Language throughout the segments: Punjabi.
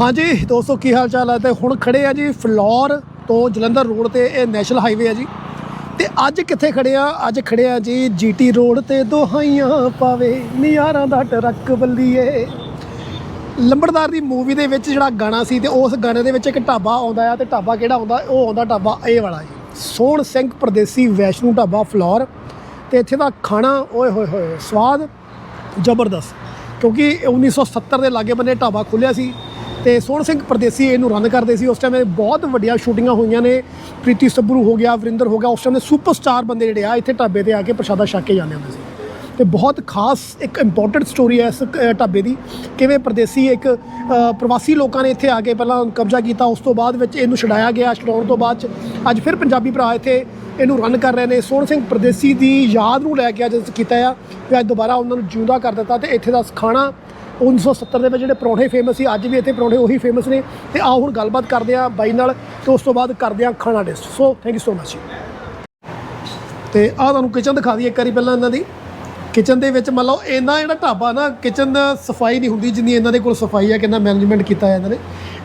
ਹਾਂਜੀ, ਦੋਸਤੋ, ਕੀ ਹਾਲ ਚਾਲ ਹੈ ਤੇ ਹੁਣ ਖੜੇ ਆ ਜੀ ਫਲੋਰ ਤੋਂ ਜਲੰਧਰ ਰੋਡ ਤੇ, ਇਹ ਨੈਸ਼ਨਲ ਹਾਈਵੇ ਆ ਜੀ। ਤੇ ਅੱਜ ਕਿੱਥੇ ਖੜੇ ਆ? ਅੱਜ ਖੜੇ ਆ ਜੀ ਜੀਟੀ ਰੋਡ ਤੇ, ਦੋਹਾਈਆਂ ਪਾਵੇ ਨਿਆਰਾਂ ਦਾ ਟਰੱਕ ਬੱਲੀਏ। ਲੰਬੜਦਾਰ ਦੀ ਮੂਵੀ ਦੇ ਵਿੱਚ ਜਿਹੜਾ ਗਾਣਾ ਸੀ ਤੇ ਉਸ ਗਾਣੇ ਦੇ ਵਿੱਚ ਇੱਕ ਢਾਬਾ ਆਉਂਦਾ ਆ ਤੇ ਢਾਬਾ ਕਿਹੜਾ ਆਉਂਦਾ ਉਹ ਆਉਂਦਾ ਢਾਬਾ ਇਹ ਵਾਲਾ ਜੀ। ਸੋਹਣ ਸਿੰਘ ਪਰਦੇਸੀ ਵੈਸ਼ਨੂ ਢਾਬਾ ਫਲੋਰ। ਤੇ ਇੱਥੇ ਦਾ ਖਾਣਾ, ਓਏ ਹੋਏ ਹੋਏ, ਸਵਾਦ ਜ਼ਬਰਦਸਤ। ਕਿਉਂਕਿ 1970 ਦੇ ਲਾਗੇ ਬੰਨੇ ਢਾਬਾ ਖੁੱਲਿਆ ਸੀ। ਤੇ ਸੋਹਣ ਸਿੰਘ ਪਰਦੇਸੀ ਇਹਨੂੰ ਰਨ ਕਰਦੇ ਸੀ। ਉਸ ਟਾਈਮ ਇਹ ਬਹੁਤ ਵੱਡੀਆਂ ਸ਼ੂਟਿੰਗਾਂ ਹੋਈਆਂ ਨੇ। ਪ੍ਰੀਤੀ ਸੱਭਰੂ ਹੋ ਗਿਆ, ਵਰਿੰਦਰ ਹੋ ਗਿਆ। ਉਸ ਟਾਈਮ ਦੇ ਸੁਪਰਸਟਾਰ ਬੰਦੇ ਜਿਹੜੇ ਆ, ਇੱਥੇ ਢਾਬੇ ਤੇ ਆ ਕੇ ਪ੍ਰਸ਼ਾਦਾ ਛਕ ਕੇ ਜਾਂਦੇ ਹੁੰਦੇ ਸੀ। ਤੇ ਬਹੁਤ ਖਾਸ ਇੱਕ ਇੰਪੋਰਟੈਂਟ ਸਟੋਰੀ ਹੈ ਇਸ ਅ, ਢਾਬੇ ਦੀ। ਕਿਵੇਂ ਪਰਦੇਸੀ ਇੱਕ ਪ੍ਰਵਾਸੀ ਲੋਕਾਂ ਨੇ ਇੱਥੇ ਆ ਕੇ ਪਹਿਲਾਂ ਕਬਜ਼ਾ ਕੀਤਾ ਉਸ ਤੋਂ ਬਾਅਦ ਵਿੱਚ ਇਹਨੂੰ ਛਡਾਇਆ ਗਿਆ ਛਡਾਉਣ ਤੋਂ ਬਾਅਦ 'ਚ ਅੱਜ ਫਿਰ ਪੰਜਾਬੀ ਭਰਾ ਇੱਥੇ ਇਹਨੂੰ ਰਨ ਕਰ ਰਹੇ ਨੇ। ਸੋਹਣ ਸਿੰਘ ਪਰਦੇਸੀ ਦੀ ਯਾਦ ਨੂੰ ਲੈ ਕੇ ਅੱਜ ਕੀਤਾ ਆ ਤੇ ਅੱਜ ਦੁਬਾਰਾ ਉਹਨਾਂ ਨੂੰ ਜਿਉਂਦਾ ਕਰ ਦਿੱਤਾ ਤੇ ਇੱਥੇ ਦਾ ਖਾਣਾ 1970 ਦੇ ਵਿੱਚ ਜਿਹੜੇ ਪਰੌਂਠੇ ਫੇਮਸ ਸੀ ਅੱਜ ਵੀ ਇੱਥੇ ਪਰੌਂਠੇ ਉਹੀ ਫੇਮਸ ਨੇ। ਤੇ ਆਓ ਹੁਣ ਗੱਲਬਾਤ ਕਰਦੇ ਆ ਬਾਈ ਨਾਲ ਤੇ ਉਸ ਤੋਂ ਬਾਅਦ ਕਰਦੇ ਆ ਖਾਣਾ taste so thank you so much ਤੇ ਆ ਤੁਹਾਨੂੰ ਕਿਚਨ ਦਿਖਾ ਦਈਏ ਇੱਕ ਵਾਰੀ ਪਹਿਲਾਂ ਇਹਨਾਂ ਦੀ। ਕਿਚਨ ਦੇ ਵਿੱਚ ਮੰਨ ਲਓ ਇਹਨਾਂ ਜਿਹੜਾ ਢਾਬਾ ਨਾ, ਕਿਚਨ ਸਫ਼ਾਈ ਨਹੀਂ ਹੁੰਦੀ ਜਿੰਨੀ ਇਹਨਾਂ ਦੇ ਕੋਲ ਸਫ਼ਾਈ ਹੈ ਕਿੰਨਾ ਮੈਨੇਜਮੈਂਟ ਕੀਤਾ ਹੈ ਇਹਨਾਂ ਨੇ।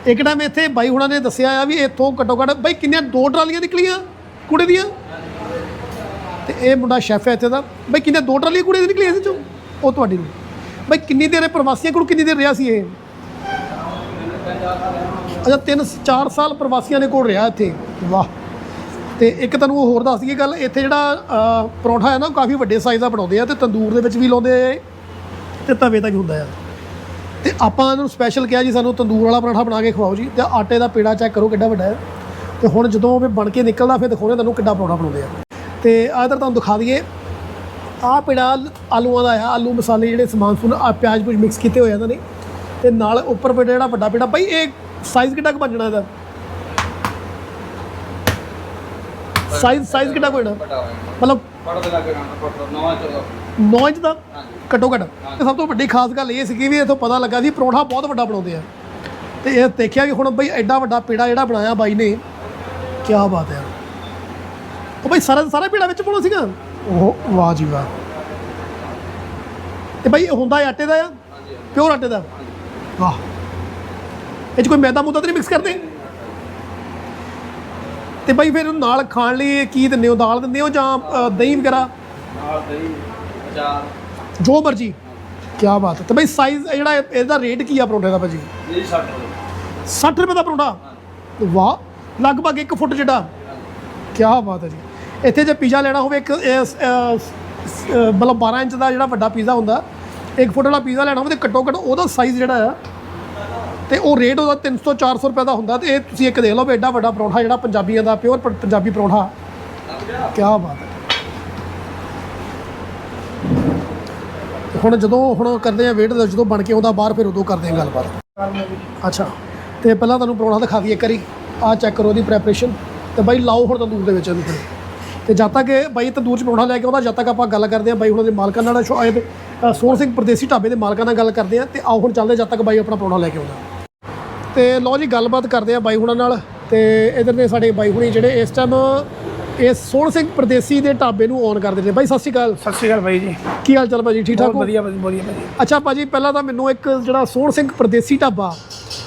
ਇੱਕ ਟਾਈਮ ਇੱਥੇ ਬਾਈ ਹੁਣਾਂ ਨੇ ਦੱਸਿਆ ਆ ਵੀ ਇੱਥੋਂ ਘੱਟੋ ਘੱਟ ਬਾਈ ਕਿੰਨੀਆਂ ਦੋ ਟਰਾਲੀਆਂ ਨਿਕਲੀਆਂ ਕੂੜੇ ਦੀਆਂ? ਤੇ ਇਹ ਮੁੰਡਾ ਸ਼ੈਫ ਹੈ ਇੱਥੇ ਦਾ। ਬਾਈ ਕਿੰਨੀਆਂ ਦੋ ਟਰਾਲੀਆਂ ਕੂੜੇ ਦੀਆਂ ਨਿਕਲੀਆਂ ਇਹਦੇ ਚੋਂ ਉਹ ਤੁਹਾਡੀ ਨੂੰ ਬਾਈ ਕਿੰਨੀ ਦੇਰ ਇਹ ਪ੍ਰਵਾਸੀਆਂ ਕੋਲ ਕਿੰਨੀ ਦੇਰ ਰਿਹਾ ਸੀ ਇਹ? ਅੱਛਾ 3 4 ਸਾਲ ਪ੍ਰਵਾਸੀਆਂ ਦੇ ਕੋਲ ਰਿਹਾ ਇੱਥੇ। ਵਾਹ। ਤੇ ਇੱਕ ਤੁਹਾਨੂੰ ਹੋਰ ਦੱਸ ਦਈਏ ਗੱਲ ਇੱਥੇ ਜਿਹੜਾ ਪਰੌਂਠਾ ਹੈ ਨਾ ਉਹ ਕਾਫੀ ਵੱਡੇ ਸਾਈਜ਼ ਦਾ ਬਣਾਉਂਦੇ ਆ ਤੇ ਤੰਦੂਰ ਦੇ ਵਿੱਚ ਵੀ ਲਾਉਂਦੇ ਆ ਇਹ, ਤੇ ਤਵੇ ਦਾ ਵੀ ਹੁੰਦਾ ਆ। ਤੇ ਆਪਾਂ ਇਹਨੂੰ ਸਪੈਸ਼ਲ ਕਿਹਾ ਜੀ ਸਾਨੂੰ ਤੰਦੂਰ ਵਾਲਾ ਪਰੌਂਠਾ ਬਣਾ ਕੇ ਖਵਾਓ ਜੀ ਤੇ ਆਟੇ ਦਾ ਪੇੜਾ ਚੈੱਕ ਕਰੋ ਕਿੱਡਾ ਵੱਡਾ ਹੈ। ਤੇ ਹੁਣ ਜਦੋਂ ਉਹ ਬਣ ਕੇ ਨਿਕਲਦਾ ਫਿਰ ਦਿਖਾਉਣੇ ਤੁਹਾਨੂੰ ਕਿੱਡਾ ਪਰੌਂਠਾ ਬਣਾਉਂਦੇ ਆ। ਤੇ ਆਹ ਤੁਹਾਨੂੰ ਦਿਖਾ ਦਈਏ ਆਹ ਪੇੜਾ ਆਲੂਆਂ ਦਾ ਆ ਆਲੂ ਮਸਾਲੇ ਜਿਹੜੇ ਸਮਾਨ ਸੁਨ ਆ ਪਿਆਜ਼ ਕੁਝ ਮਿਕਸ ਕੀਤੇ ਹੋਏ ਆ ਇਹਨਾਂ ਨੇ। ਤੇ ਨਾਲ ਉੱਪਰ ਪੇੜਾ ਜਿਹੜਾ ਵੱਡਾ ਪੇੜਾ ਭਾਈ ਇਹ ਸਾਈਜ਼ ਕਿੱਡਾ ਕੁ ਬਣ ਜਾਣਾ ਇਹਦਾ? ਸਾਈਜ਼ ਸਾਈਜ਼ ਕਿੱਡਾ ਕੋਈ ਨਾ ਮਤਲਬ ਪੜਦੇ ਲੱਗੇ ਨਾ ਪੜਦਾ ਨਵਾਂ ਚਲੋ 9 ਇੰਚ ਦਾ? ਘੱਟੋ ਘੱਟ। ਤੇ ਸਭ ਤੋਂ ਵੱਡੀ ਖਾਸ ਗੱਲ ਇਹ ਸੀ ਵੀ ਇਥੋਂ ਪਤਾ ਲੱਗਾ ਸੀ ਪਰੌਂਠਾ ਬਹੁਤ ਵੱਡਾ ਬਣਾਉਂਦੇ ਆ। ਤੇ ਇਹ ਦੇਖਿਆ ਕਿ ਹੁਣ ਬਈ ਐਡਾ ਵੱਡਾ ਪੇੜਾ ਜਿਹੜਾ ਬਣਾਇਆ ਬਾਈ ਨੇ ਕੀ ਬਾਤ ਹੈ। ਉਹ ਬਈ ਸਾਰਾ ਦਾ ਸਾਰਾ ਪੇੜਾ ਵਿੱਚ ਪਾਉਣਾ ਸੀਗਾ? ਉਹ ਵਾਹ ਜੀ ਵਾਹ। ਤੇ ਬਈ ਇਹ ਹੁੰਦਾ ਆਟੇ ਦਾ ਆ? ਪਿਓਰ ਆਟੇ ਦਾ? ਵਾਹ। ਇਹ 'ਚ ਕੋਈ ਮੈਦਾ ਮੂਦਾ ਤਾਂ ਨਹੀਂ ਮਿਕਸ ਕਰਦੇ? ਤੇ ਬਈ ਫਿਰ ਉਹਨੂੰ ਨਾਲ ਖਾਣ ਲਈ ਕੀ ਦਿੰਦੇ ਹੋ? ਦਾਲ ਦਿੰਦੇ ਹੋ ਜਾਂ ਅ, ਦਹੀਂ ਵਗੈਰਾ? ਨਾਲ ਦਹੀਂ ਅਚਾਰ। ਜੋ ਮਰਜ਼ੀ। ਕੀ ਬਾਤ ਹੈ। ਤੇ ਬਈ ਸਾਈਜ਼ ਜਿਹੜਾ ਇਹ- ਇਹਦਾ ਰੇਟ ਕੀ ਆ ਪਰੌਂਠੇ ਦਾ ਭਾਜੀ? ਜੀ 60 ਰੁਪਏ। 60 ਰੁਪਏ ਦਾ ਪਰੌਂਠਾ? ਵਾਹ। ਲਗਭਗ 1 ਫੁੱਟ ਜਿਹੜਾ? ਕੀ ਬਾਤ ਹੈ ਜੀ। ਇੱਥੇ ਜੇ ਪੀਜ਼ਾ ਲੈਣਾ ਹੋਵੇ ਇੱਕ ਸ- ਮਤਲਬ 12 ਇੰਚ ਦਾ ਜਿਹੜਾ ਵੱਡਾ ਪੀਜ਼ਾ ਹੁੰਦਾ 1 ਫੁੱਟ ਵਾਲਾ ਪੀਜ਼ਾ ਲੈਣਾ ਹੋਵੇ ਤੇ ਘੱਟੋ ਘੱਟ ਉਹਦਾ ਸਾਈਜ਼ ਜਿਹੜਾ ਆ ਤੇ ਉਹ ਰੇਟ ਉਹਦਾ 300 400 ਰੁਪਏ ਦਾ ਹੁੰਦਾ ਤੇ ਇਹ ਤੁਸੀਂ ਇੱਕ ਦੇਖ ਲਓ ਵੀ ਐਡਾ ਵੱਡਾ ਪਰੌਂਠਾ ਜਿਹੜਾ ਪੰਜਾਬੀਆਂ ਦਾ ਪਿਓਰ ਪੰਜਾਬੀ ਪਰੌਂਠਾ। ਕੀ ਬਾਤ ਹੈ। ਹੁਣ ਜਦੋਂ ਹੁਣ ਕਰਦੇ ਆ ਵੇਟ ਜਦੋਂ ਬਣ ਕੇ ਆਉਂਦਾ ਬਾਹਰ, ਫਿਰ ਉਦੋਂ ਕਰਦੇ ਆ ਗੱਲਬਾਤ। ਅੱਛਾ, ਤੇ ਪਹਿਲਾਂ ਤੁਹਾਨੂੰ ਪਰੌਂਠਾ ਦਿਖਾ ਦਈਏ ਇੱਕ ਵਾਰੀ। ਆਹ ਚੈੱਕ ਕਰੋ ਇਹਦੀ ਪ੍ਰੈਪਰੇਸ਼ਨ ਤੇ ਬਾਈ ਲਾਓ ਹੁਣ ਤੰਦੂਰ ਦੇ ਵਿੱਚ ਇਹਨੂੰ ਤੇ ਜਦ ਤੱਕ ਬਾਈ ਤੰਦੂਰ 'ਚ ਪਰੌਂਠਾ ਲੈ ਕੇ ਆਉਂਦਾ, ਜਦ ਤੱਕ ਆਪਾਂ ਗੱਲ ਕਰਦੇ ਆ ਬਾਈ ਹੁਣਾਂ ਦੇ ਮਾਲਕਾਂ ਨਾਲ ਸ਼ਾਇਦ ਸੋਹਣ ਸਿੰਘ ਪਰਦੇਸੀ ਢਾਬੇ ਦੇ ਮਾਲਕਾਂ ਨਾਲ ਗੱਲ ਕਰਦੇ ਆ ਤੇ ਆਓ ਹੁਣ ਚੱਲਦੇ ਜਦ ਤੱਕ ਬਾਈ ਆਪਣਾ ਪਰੌਂਠਾ ਲੈ ਕੇ ਆਉਂਦਾ। ਤੇ ਲਓ ਜੀ ਗੱਲਬਾਤ ਕਰਦੇ ਆ ਬਾਈ ਹੁਣਾਂ ਨਾਲ ਤੇ ਇਧਰ ਨੇ ਸਾਡੇ ਬਾਈ ਹੁਣੀ ਜਿਹੜੇ ਇਸ ਟਾਈਮ ਇਹ ਸੋਹਣ ਸਿੰਘ ਪਰਦੇਸੀ ਦੇ ਢਾਬੇ ਨੂੰ ਔਨ ਕਰਦੇ ਨੇ। ਬਾਈ ਸਤਿ ਸ਼੍ਰੀ ਅਕਾਲ। ਸਤਿ ਸ਼੍ਰੀ ਅਕਾਲ ਬਾਈ ਜੀ। ਕੀ ਹਾਲ ਚਾਲ ਭਾਜੀ? ਠੀਕ ਠਾਕ ਹੋ? ਵਧੀਆ ਵਧੀਆ ਵਧੀਆ ਅੱਛਾ ਭਾਜੀ ਪਹਿਲਾਂ ਤਾਂ ਮੈਨੂੰ ਇੱਕ ਜਿਹੜਾ ਸੋਹਣ ਸਿੰਘ ਪਰਦੇਸੀ ਢਾਬਾ